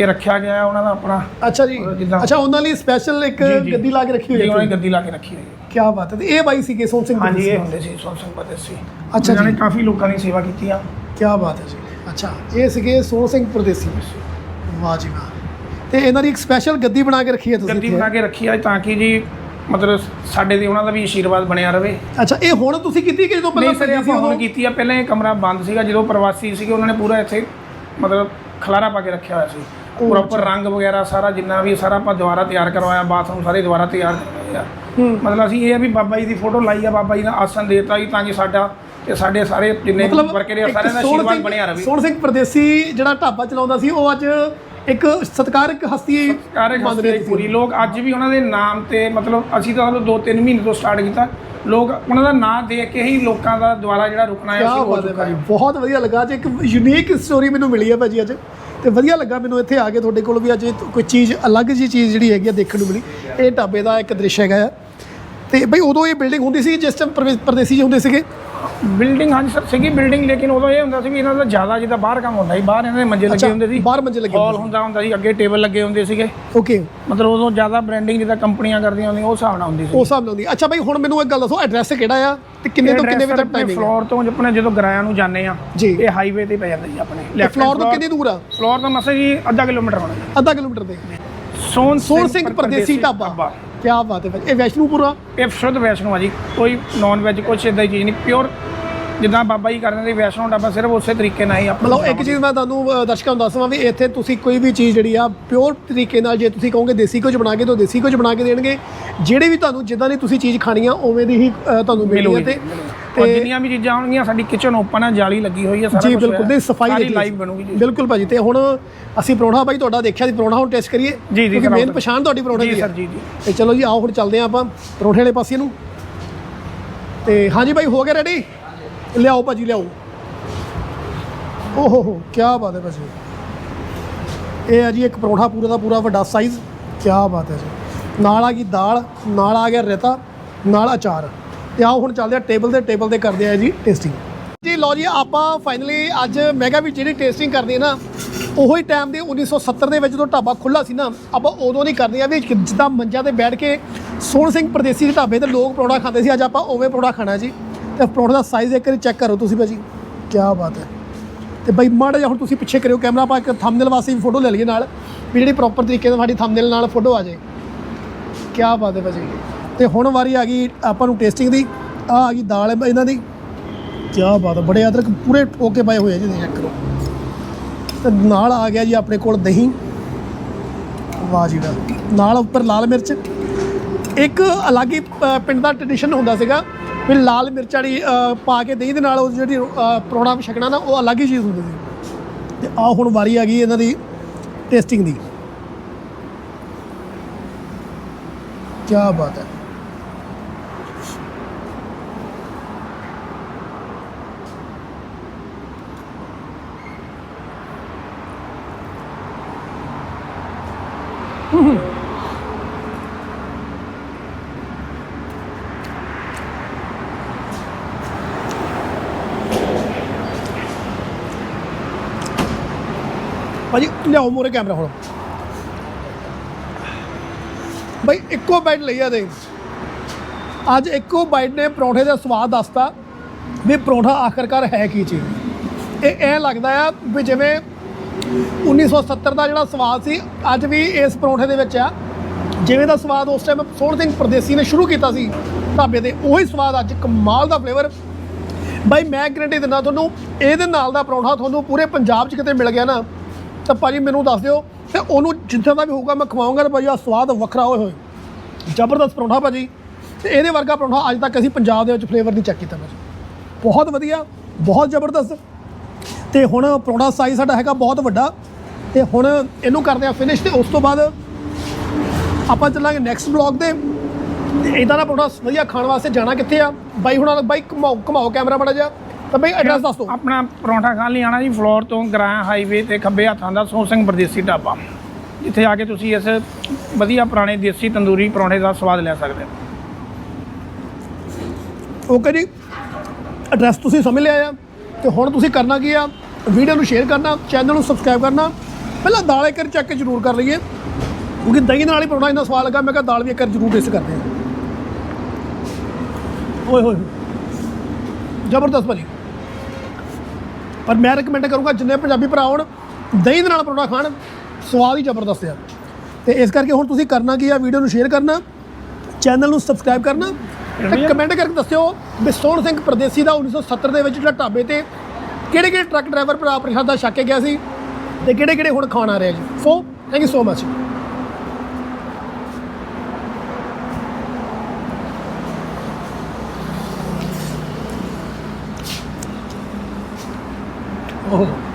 ਇਹ ਰੱਖਿਆ ਗਿਆ ਹੈ ਉਹਨਾਂ ਦਾ ਆਪਣਾ। ਅੱਛਾ ਜੀ। ਜਿੱਦਾਂ- ਅੱਛਾ ਉਹਨਾਂ ਲਈ ਸਪੈਸ਼ਲ ਇੱਕ ਜੀ, ਜੀ। ਗੱਦੀ ਲਾ ਕੇ ਰੱਖੀ ਹੋਈ ਜੀ ਉਹਨਾਂ ਹੈ ਨੇ ਗੱਦੀ ਲਾ ਕੇ ਰੱਖੀ ਹੋਈ ਹੈ। ਕੀ ਬਾਤ ਹੈ ਤੇ ਇਹ ਬਾਈ ਸੀਗੇ ਸੋਹਣ ਸਿੰਘ ਹਾਂਜੀ ਇਹ ਹੁੰਦੇ ਸੀ ਸੋਹਣ ਸਿੰਘ ਪਰਦੇਸੀ। ਅੱਛਾ ਇਹਨਾਂ ਜੀ। ਨੇ ਕਾਫੀ ਲੋਕਾਂ ਦੀ ਸੇਵਾ ਕੀਤੀ ਆ। ਕੀ ਬਾਤ ਹੈ ਜੀ। ਅੱਛਾ ਇਹ ਸੀਗੇ ਸੋਹਣ ਸਿੰਘ ਪ੍ਰਦੇਸੀ। ਵਾਹ ਜੀ ਵਾਹ। ਤੇ ਇਹਨਾਂ ਦੀ ਇੱਕ ਸਪੈਸ਼ਲ ਗੱਦੀ ਬਣਾ ਕੇ ਰੱਖੀ ਹੈ ਤੁਸੀਂ ਗੱਦੀ ਇੱਥੇ। ਬਣਾ ਕੇ ਰੱਖੀ ਆ ਤਾਂ ਕਿ ਜੀ ਮਤਲਬ ਸਾਡੇ ਤੇ ਉਹਨਾਂ ਦਾ ਵੀ ਆਸ਼ੀਰਵਾਦ ਬਣਿਆ ਰਵੇ। ਅੱਛਾ ਇਹ ਹੁਣ ਤੁਸੀਂ ਕੀਤੀ ਕਿ ਜਦੋਂ ਪਹਿਲਾਂ ਨਹੀਂ ਸਰ ਹੁਣ? ਕੀਤੀ ਆ। ਪਹਿਲਾਂ ਇਹ ਕਮਰਾ ਬੰਦ ਸੀਗਾ ਜਦੋਂ ਪ੍ਰਵਾਸੀ ਸੀਗੇ ਉਹਨਾਂ ਨੇ ਪੂਰਾ ਇੱਥੇ ਮਤਲਬ ਖਲਾਰਾ ਪਾ ਕੇ ਰੱਖਿਆ ਹੋਇਆ ਸੀ। ਪ੍ਰੋਪਰ ਰੰਗ ਵਗੈਰਾ ਸਾਰਾ ਜਿੰਨਾ ਵੀ ਸਾਰਾ ਆਪਾਂ ਦੁਬਾਰਾ ਤਿਆਰ ਕਰਵਾਇਆ ਬਾਥਰੂਮ ਸਾਰੇ ਦੁਬਾਰਾ ਤਿਆਰ ਕਰਵਾਏ ਆ। ਹੂੰ। ਮਤਲਬ ਅਸੀਂ ਇਹ ਆ ਵੀ ਬਾਬਾ ਜੀ ਦੀ ਫੋਟੋ ਲਾਈ ਆ ਬਾਬਾ ਜੀ ਦਾ ਆਸਣ ਦੇਤਾ ਜੀ ਤਾਂ ਕਿ ਸਾਡਾ ਤੇ ਸਾਡੇ ਸਾਰੇ ਜਿੰਨੇ ਵਰਕਰ ਆ ਸਾਰਿਆਂ ਦਾ ਆਸ਼ੀਰਵਾਦ ਬਣਿਆ ਰਵੇ। ਸੋਹਣ ਸਿੰਘ ਪ੍ਰਦੇਸੀ ਜਿਹੜਾ ਢਾਬਾ ਚਲਾਉਂਦਾ ਸੀ ਉਹ ਅੱਜ ਇੱਕ ਸਤਿਕਾਰਕ ਹਸਤੀ ਕਾਰਜ ਮੰਨ ਰਹੇ ਪੂਰੀ। ਲੋਕ ਅੱਜ ਵੀ ਉਹਨਾਂ ਦੇ ਨਾਮ ਤੇ ਮਤਲਬ ਅਸੀਂ ਤਾਂ ਚਲੋ 2-3 ਮਹੀਨੇ ਤੋਂ ਸਟਾਰਟ ਕੀਤਾ। ਲੋਕ ਉਹਨਾਂ ਦਾ ਨਾਮ ਦੇਖ ਕੇ ਹੀ ਲੋਕਾਂ ਦਾ ਦੁਆਰਾ ਜਿਹੜਾ ਰੁਕਣਾ ਹੈ ਅਸੀਂ ਹੋ ਹੈ ਚੁੱਕਾ ਹੈ। ਬਹੁਤ ਵਧੀਆ ਲੱਗਾ ਅੱਜ ਇੱਕ ਯੂਨੀਕ ਸਟੋਰੀ ਮੈਨੂੰ ਮਿਲੀ ਹੈ ਭਾਜੀ ਅੱਜ। ਤੇ ਵਧੀਆ ਲੱਗਾ ਮੈਨੂੰ ਇੱਥੇ ਆ ਕੇ ਤੁਹਾਡੇ ਕੋਲ ਵੀ ਅੱਜ ਕੋਈ ਚੀਜ਼ ਅਲੱਗ ਜੀ ਚੀਜ਼ ਜਿਹੜੀ ਹੈਗੀ ਆ ਦੇਖਣ ਨੂੰ ਮਿਲੀ। ਇਹ ਢਾਬੇ ਦਾ ਇੱਕ ਦ੍ਰਿਸ਼ ਹੈਗਾ ਆ। ਤੇ ਬਈ ਉਦੋਂ ਇਹ ਬਿਲਡਿੰਗ ਹੁੰਦੀ ਸੀ ਜਿਸ ਟਾਈਮ ਪਰਦੇਸੀ ਜੀ ਹੁੰਦੇ ਸੀਗੇ? ਬਿਲਡਿੰਗ ਹਾਂਜੀ ਸਰ ਸੀਗੀ ਬਿਲਡਿੰਗ ਲੇਕਿਨ ਉਦੋਂ ਇਹ ਹੁੰਦਾ ਸੀ ਵੀ ਇਹਨਾਂ ਦਾ ਜ਼ਿਆਦਾ ਜਿੱਦਾਂ ਬਾਹਰ ਕੰਮ ਹੁੰਦਾ ਸੀ ਬਾਹਰ ਇਹਨਾਂ ਦੇ ਮੰਜੇ ਲੱਗੇ ਹੁੰਦੇ ਸੀ। ਬਾਹਰ ਮੰਜੇ ਲੱਗੇ ਹਾਲ ਹੁੰਦਾ ਹੁੰਦਾ ਸੀ ਅੱਗੇ ਟੇਬਲ ਲੱਗੇ ਹੁੰਦੇ ਸੀਗੇ। ਓਕੇ ਮਤਲਬ ਉਦੋਂ ਜ਼ਿਆਦਾ ਬ੍ਰਾਂਡਿੰਗ ਜਿੱਦਾਂ ਕੰਪਨੀਆਂ ਕਰਦੀਆਂ ਹੁੰਦੀਆਂ ਉਹ ਹਿਸਾਬ ਨਾਲ ਹੁੰਦੀ ਸੀ। ਉਸ ਹਿਸਾਬ ਨਾਲ ਹੁੰਦੀ। ਅੱਛਾ ਬਈ ਹੁਣ ਮੈਨੂੰ ਇੱਕ ਗੱਲ ਦੱਸੋ ਐਡਰੈਸ ਕਿਹੜਾ ਆ ਤੇ ਕਿੰਨੇ ਤੋਂ ਕਿੰਨੇ ਵਜੇ ਤੱਕ ਟਾਈਮਿੰਗ ਹੈ ਫਲੋਰ ਤੋਂ ਆਪਣੇ ਜਦੋਂ ਗਰਾਇਆ ਨੂੰ ਜਾਂਦੇ ਆ ਇਹ ਹਾਈਵੇ ਤੇ ਪੈ ਜਾਂਦਾ ਜੀ ਆਪਣੇ। ਫਲੋਰ ਤੋਂ ਕਿੰਨੀ ਦੂਰ ਆ? ਫਲੋਰ ਤੋਂ ਮਸਾ ਜੀ ਅੱਧਾ ਕਿਲੋਮੀਟਰ ਹੋਣਾ ਅੱਧਾ ਕਿਲੋਮੀਟਰ ਦੇ ਸੋਨ ਸਿੰਘ ਪਰਦੇਸੀ ਢਾਬਾ। ਕੀ ਬਾਤ ਹੈ ਭਾਜੀ। ਇਹ ਵੈਸ਼ਨੂਪੁਰਾ ਇਹ ਸ਼ੁੱਧ ਵੈਸ਼ਨੋ ਆ ਜੀ। ਕੋਈ ਨਾਨ ਵੈਜ ਕੁਛ ਇਦਾਂ ਦੀ ਚੀਜ਼ ਨਹੀਂ ਪਿਓਰ ਜਿੱਦਾਂ ਬਾਬਾ ਜੀ ਕਰਦੇ ਨੇ ਵੈਸ਼ਨੋ ਢਾਬਾ ਸਿਰਫ ਉਸੇ ਤਰੀਕੇ ਨਾਲ ਹੀ ਆਪਣਾ ਮਤਲਬ ਇੱਕ ਚੀਜ਼ ਮੈਂ ਤੁਹਾਨੂੰ ਅ, ਦਰਸ਼ਕਾਂ ਨੂੰ ਦੱਸਵਾਂ ਵੀ ਇੱਥੇ ਤੁਸੀਂ ਕੋਈ ਵੀ ਚੀਜ਼ ਜਿਹੜੀ ਆ ਪਿਓਰ ਤਰੀਕੇ ਨਾਲ ਜੇ ਤੁਸੀਂ ਕਹੋਗੇ ਦੇਸੀ ਕੁਝ ਬਣਾ ਕੇ ਤਾਂ ਦੇਸੀ ਕੁਝ ਬਣਾ ਕੇ ਦੇਣਗੇ। ਜਿਹੜੇ ਵੀ ਤੁਹਾਨੂੰ ਜਿੱਦਾਂ ਦੀ ਤੁਸੀਂ ਚੀਜ਼ ਖਾਣੀ ਆ ਉਵੇਂ ਦੀ ਹੀ ਅ, ਤੁਹਾਨੂੰ ਮਿਲਣੀ ਹੈ ਮਿਲੂਗੀ ਤੇ ਔਰ ਜਿੰਨੀਆਂ ਵੀ ਚੀਜ਼ਾਂ ਆਉਣਗੀਆਂ ਸਾਡੀ ਕਿਚਨ ਓਪਨ ਹੈ ਜਾਲੀ ਲੱਗੀ ਹੋਈ ਹੈ ਸਾਰਾ ਜੀ ਬਿਲਕੁਲ। ਨਹੀਂ ਸਫ਼ਾਈ ਸਾਰੀ ਲਾਈਵ ਬਣੂਗੀ ਜੀ। ਬਿਲਕੁਲ ਭਾਜੀ ਤੇ ਹੁਣ ਅਸੀਂ ਪਰੌਂਠਾ ਬਾਈ ਤੁਹਾਡਾ ਦੇਖਿਆ ਸੀ ਪਰੌਂਠਾ ਹੁਣ ਟੈਸਟ ਕਰੀਏ ਜੀ, ਜੀ, ਕਿਉਂਕਿ ਸਰ, ਮੇਨ। ਪਛਾਣ ਤੁਹਾਡੀ ਪਰੌਂਠੇ ਦੀ ਸਰ ਹੈ ਜੀ ਜੀ। ਤੇ ਚਲੋ ਜੀ ਆਓ ਹੁਣ ਚੱਲਦੇ ਹਾਂ ਆਪਾਂ ਪਰੌਂਠੇ ਵਾਲੇ ਪਾਸੇ ਨੂੰ। ਤੇ ਹਾਂਜੀ ਬਾਈ ਹੋ ਗਿਆ ਰੈਡੀ ਲਿਆਓ ਭਾਜੀ ਲਿਆਓ। ਓਹੋ ਹੋ ਕੀ ਬਾਤ ਹੈ ਭਾਜੀ। ਇਹ ਹੈ ਜੀ ਇੱਕ ਪਰੌਂਠਾ ਪੂਰਾ ਦਾ ਪੂਰਾ ਵੱਡਾ ਸਾਈਜ਼ ਕੀ ਬਾਤ ਹੈ ਜੀ। ਨਾਲ ਆ ਗਈ ਦਾਲ ਨਾਲ ਆ ਗਿਆ ਰਾਇਤਾ ਨਾਲ ਅਚਾਰ। ਤੇ ਆਓ ਹੁਣ ਚੱਲਦੇ ਆ ਟੇਬਲ ਦੇ ਟੇਬਲ ਤੇ ਕਰਦੇ ਆ ਜੀ ਟੇਸਟਿੰਗ ਜੀ ਲਓ ਜੀ, ਆਪਾਂ ਫਾਈਨਲੀ ਅੱਜ ਮੈਗਾ ਵੀ ਜਿਹੜੀ ਟੇਸਟਿੰਗ ਕਰਦੇ ਹੈ ਨਾ, ਉਹੋ ਹੀ ਟਾਈਮ ਦੇ 1970 ਦੇ ਵਿੱਚ ਜਦੋਂ ਢਾਬਾ ਖੁੱਲਾ ਸੀ ਨਾ, ਆਪਾਂ ਉਦੋਂ ਨਹੀਂ ਕਰਦੇ ਆ ਵੀ ਜਿੱਦਾਂ ਮੰਜਾ ਤੇ ਬੈਠ ਕੇ ਸੋਹਣ ਸਿੰਘ ਪਰਦੇਸੀ ਦੇ ਢਾਬੇ ਤੇ ਲੋਕ ਪਰੌਂਠਾ ਖਾਂਦੇ ਸੀ, ਅੱਜ ਆਪਾਂ ਉਵੇਂ ਪਰੌਂਠਾ ਖਾਣਾ ਜੀ। ਤੇ ਪਰੌਂਠੇ ਦਾ ਸਾਈਜ਼ ਇੱਕ ਵਾਰੀ ਚੈੱਕ ਕਰੋ ਤੁਸੀਂ ਭਾਜੀ। ਕੀ ਬਾਤ ਹੈ। ਤੇ ਬਈ ਮਾੜਾ ਜਿਹਾ ਹੁਣ ਤੁਸੀਂ ਪਿੱਛੇ ਕਰਿਓ ਕੈਮਰਾ, ਆਪਾਂ ਇੱਕ ਥੰਬਨੇਲ ਵਾਸਤੇ ਵੀ ਫੋਟੋ ਲੈ ਲਈਏ ਨਾਲ, ਵੀ ਜਿਹੜੀ ਪ੍ਰੋਪਰ ਤਰੀਕੇ ਨਾਲ ਸਾਡੀ ਥੰਬਨੇਲ ਨਾਲ ਫੋਟੋ ਆ ਜਾਏ। ਕੀ ਬਾਤ ਹੈ ਭਾਜੀ। ਤੇ ਹੁਣ ਵਾਰੀ ਆ ਗਈ ਆਪਾਂ ਨੂੰ ਟੇਸਟਿੰਗ ਦੀ। ਆ ਆ ਗਈ ਦਾਲ ਇਹਨਾਂ ਦੀ। ਕੀ ਬਾਤ ਹੈ ਬੜੇ ਅਦਰਕ ਪੂਰੇ ਟੋਕੇ ਪਏ ਹੋਏ ਜੀ ਚੈੱਕ ਕਰੋ। ਤੇ ਨਾਲ ਆ ਗਿਆ ਜੀ ਆਪਣੇ ਕੋਲ ਦਹੀਂ। ਵਾਹ ਜੀ ਵਾਹ। ਨਾਲ ਉੱਪਰ ਲਾਲ ਮਿਰਚ। ਇੱਕ ਅਲੱਗ ਹੀ ਪਿੰਡ ਦਾ ਟ੍ਰੈਡੀਸ਼ਨ ਹੁੰਦਾ ਸੀਗਾ ਵੀ ਲਾਲ ਮਿਰਚ ਵਾਲੀ ਪਾ ਕੇ ਦਹੀਂ ਦੇ ਨਾਲ ਉਹ ਜਿਹੜੀ ਪਰੌਣਾ ਛਕਣਾ ਨਾ, ਉਹ ਅਲੱਗ ਹੀ ਚੀਜ਼ ਹੁੰਦੀ ਸੀ। ਤੇ ਆ ਹੁਣ ਵਾਰੀ ਆ ਗਈ ਇਹਨਾਂ ਦੀ ਟੇਸਟਿੰਗ ਦੀ। ਕੀ ਬਾਤ ਹੈ ਭਾਜੀ, ਲਿਆਓ ਮੋਰੇ ਕੈਮਰਾ ਹੁਣ। ਭਾਈ ਇੱਕੋ ਬਾਈਟ ਲਈ ਆ ਦੇ ਅੱਜ ਇੱਕੋ ਬਾਈਟ ਨੇ ਪਰੌਂਠੇ ਦਾ ਸਵਾਦ ਦੱਸਤਾ ਵੀ ਪਰੌਂਠਾ ਆਖਰਕਾਰ ਹੈ ਕੀ ਚੀਜ਼। ਇਹ ਐ ਲੱਗਦਾ ਆ ਵੀ ਜਿਵੇਂ 1970 ਦਾ ਜਿਹੜਾ ਸਵਾਦ ਸੀ, ਅੱਜ ਵੀ ਇਸ ਪਰੌਂਠੇ ਦੇ ਵਿੱਚ ਆ। ਜਿਵੇਂ ਦਾ ਸਵਾਦ ਉਸ ਟਾਈਮ ਸੋਹਣ ਸਿੰਘ ਪਰਦੇਸੀ ਨੇ ਸ਼ੁਰੂ ਕੀਤਾ ਸੀ, ਢਾਬੇ ਤੇ ਉਹੀ ਸਵਾਦ ਅੱਜ ਕਮਾਲ ਦਾ ਫਲੇਵਰ ਬਾਈ, ਮੈਂ ਗਰੰਟੀ ਦਿੰਦਾ ਤੁਹਾਨੂੰ, ਇਹਦੇ ਨਾਲ ਦਾ ਪਰੌਂਠਾ ਤੁਹਾਨੂੰ ਪੂਰੇ ਪੰਜਾਬ 'ਚ ਕਿਤੇ ਮਿਲ ਗਿਆ ਨਾ ਤਾਂ ਭਾਜੀ ਮੈਨੂੰ ਦੱਸ ਦਿਓ, ਤੇ ਉਹਨੂੰ ਜਿੱਦਾਂ ਦਾ ਵੀ ਹੋਊਗਾ ਮੈਂ ਖਵਾਉਂਗਾ ਤੇ ਭਾਜੀ ਆ ਸਵਾਦ ਵੱਖਰਾ ਹੋਏ ਹੋਏ। ਜ਼ਬਰਦਸਤ ਪਰੌਂਠਾ ਭਾਜੀ। ਤੇ ਇਹਦੇ ਵਰਗਾ ਪਰੌਂਠਾ ਅੱਜ ਤੱਕ ਅਸੀਂ ਪੰਜਾਬ ਦੇ ਵਿੱਚ ਫਲੇਵਰ ਨਹੀਂ ਚੈੱਕ ਕੀਤਾ ਭਾਜੀ। ਬਹੁਤ ਵਧੀਆ, ਬਹੁਤ ਜ਼ਬਰਦਸਤ। ਤੇ ਹੁਣ ਪਰੌਂਠਾ ਸਾਈਜ਼ ਸਾਡਾ ਹੈਗਾ ਬਹੁਤ ਵੱਡਾ। ਤੇ ਹੁਣ ਇਹਨੂੰ ਕਰਦੇ ਆ ਫਿਨਿਸ਼ ਤੇ ਉਸ ਤੋਂ ਬਾਅਦ ਆਪਾਂ ਚੱਲਾਂਗੇ ਨੈਕਸਟ ਬਲੌਗ ਦੇ ਤੇ ਇਦਾਂ ਦਾ ਪਰੌਂਠਾ ਵਧੀਆ ਖਾਣ ਵਾਸਤੇ ਜਾਣਾ ਕਿੱਥੇ ਆ? ਬਾਈ ਹੁਣਾਂ ਬਾਈ ਘੁਮਾਓ ਘੁਮਾਓ ਕੈਮਰਾ ਬੜਾ ਜਿਹਾ। ਤਾਂ ਬਾਈ ਐਡਰੈਸ ਦੱਸ ਦਿਓ। ਆਪਣਾ ਪਰੌਂਠਾ ਖਾਣ ਲਈ ਆਣਾ ਜੀ ਫਲੋਰ ਤੋਂ ਗਰਾਇਆ ਹਾਈਵੇ ਤੇ ਖੱਬੇ ਹੱਥਾਂ ਦਾ ਸੋਹਣ ਸਿੰਘ ਪਰਦੇਸੀ ਢਾਬਾ। ਜਿੱਥੇ ਆ ਕੇ ਤੁਸੀਂ ਇਸ ਵਧੀਆ ਪੁਰਾਣੇ ਦੇਸੀ ਤੰਦੂਰੀ ਪਰੌਂਠੇ ਦਾ ਸਵਾਦ ਲੈ ਸਕਦੇ ਹੋ। ਓਕੇ ਜੀ। ਐਡਰੈਸ ਤੁਸੀਂ ਸਮਝ ਲਿਆ ਆ ਤੇ ਹੁਣ ਤੁਸੀਂ ਕਰਨਾ ਕੀ ਆ? ਵੀਡੀਓ ਨੂੰ ਸ਼ੇਅਰ ਕਰਨਾ ਚੈਨਲ ਨੂੰ ਸਬਸਕ੍ਰਾਈਬ ਕਰਨਾ। ਪਹਿਲਾਂ ਦਾਲ ਇੱਕ ਵਾਰ ਚੈੱਕ ਜ਼ਰੂਰ ਕਰ ਲਈਏ। ਕਿਉਂਕਿ ਦਹੀਂ ਨਾਲ ਹੀ ਪਰੌਂਠਾ ਇੰਨਾ ਸਵਾਦ ਲੱਗਾ ਮੈਂ ਕਿਹਾ ਦਾਲ ਵੀ ਇੱਕ ਵਾਰ ਜ਼ਰੂਰ ਟੇਸਟ ਕਰਦੇ ਆ। ਓਏ ਹੋਏ। ਜ਼ਬਰਦਸਤ ਭਾਜੀ। ਪਰ ਮੈਂ ਰეკਮੈਂਡ ਕਰੂੰਗਾ ਜਿੰਨੇ ਪੰਜਾਬੀ ਭਰਾ ਹੋਣ ਦਹੀਂ ਦੇ ਨਾਲ ਪਰੌਂਠਾ ਖਾਣ ਸਵਾਦ ਹੀ ਜ਼ਬਰਦਸਤ ਆ। ਤੇ ਇਸ ਕਰਕੇ ਹੁਣ ਤੁਸੀਂ ਕਰਨਾ ਕੀ ਆ ਵੀਡੀਓ ਨੂੰ ਸ਼ੇਅਰ ਕਰਨਾ ਚੈਨਲ ਨੂੰ ਸਬਸਕ੍ਰਾਈਬ ਕਰਨਾ ਤੇ ਕਮੈਂਟ ਕਰਕੇ ਦੱਸਿਓ ਵੀ ਸੋਹਣ ਸਿੰਘ ਪਰਦੇਸੀ ਦਾ 1970 ਦੇ ਵਿੱਚ ਜਿਹੜਾ ਢਾਬੇ ਤੇ ਕਿਹੜੇ ਕਿਹੜੇ ਟਰੱਕ ਡਰਾਈਵਰ ਭਰਾ ਪ੍ਰਸ਼ਾਦਾ ਛੱਕ ਕੇ ਗਿਆ ਸੀ ਤੇ ਕਿਹੜੇ ਕਿਹੜੇ ਹੁਣ ਖਾਣ ਆ ਰਹੇ ਜੀ। So thank you so much ਓਹ